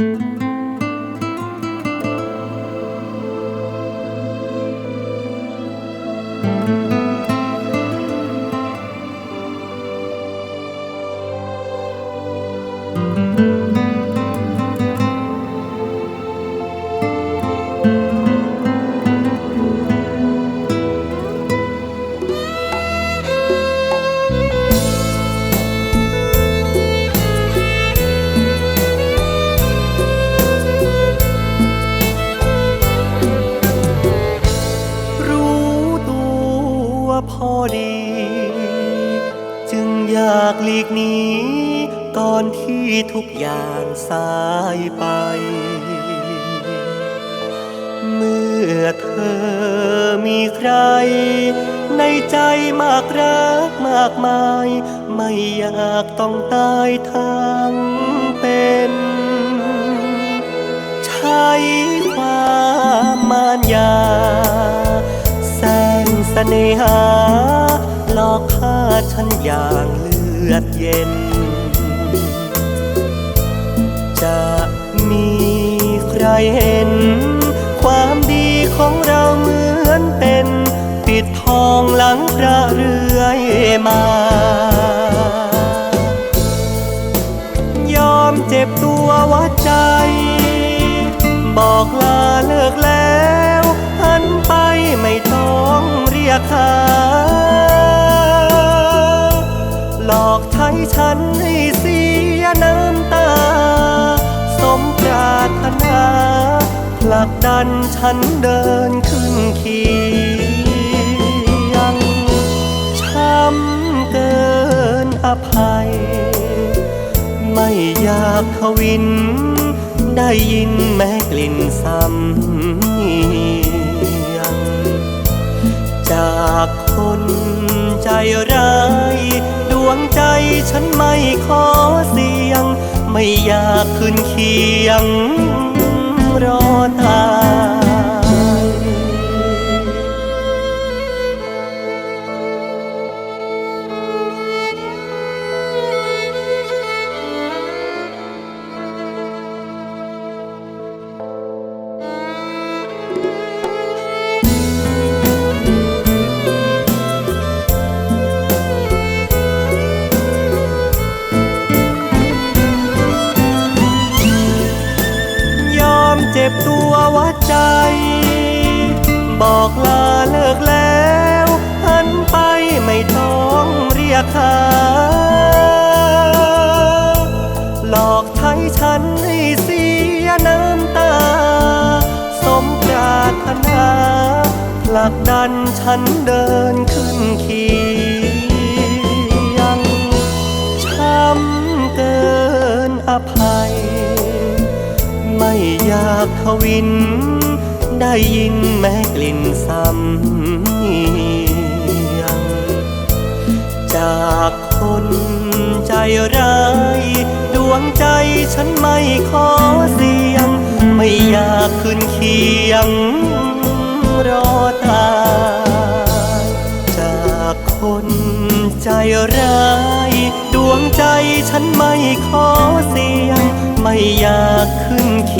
รู้ จึงอยากหลีกหนีก่อนที่ทุกอย่างสายไป เมื่อเธอมีใคร ในใจมากรักมากมาย ไม่อยากต้องตายทั้งเป็นใช้ความมานยา แสงเสน่หา อกฆ่าฉันอย่างเลือดเย็น จะมีใครเห็น ความดีของเราเหมือนเป็น ปิดทองหลังพระเรื่อยมา ยอมเจ็บตัววัดใจ บอกลาเลิกแล้วหันไปไม่ต้องเรียกหา อกใช้ฉันให้เสียน้ำตา สมปรารถนาผลักดันฉันเดินขึ้นเคียงช้ำเกินอภัย ไม่อยากทวิน ได้ยินแม้กลิ่นซ้ำเนียงจากคนใจร้าย ฉันไม่ขอเสียง ไม่อยากขึ้นเคียงรอตา บตัววัดใจ บอกลาเลิกแล้วหันไปไม่ต้องเรียกหาหลอกใช้ฉันให้เสียน้ำตา สมปรารถนาผลักดันฉันเดินขึ้นเไม่อยากทวิน ได้ยินแม้กลิ่นซ้ำเนียงจากคนใจร้าย ดวงใจฉันไม่ขอเสียง ไม่อยากขึ้นเคียง รอตายจากคนใจร้าย ดวงใจฉันไม่ขอเสียง ไม่อยากขึ้นเคียง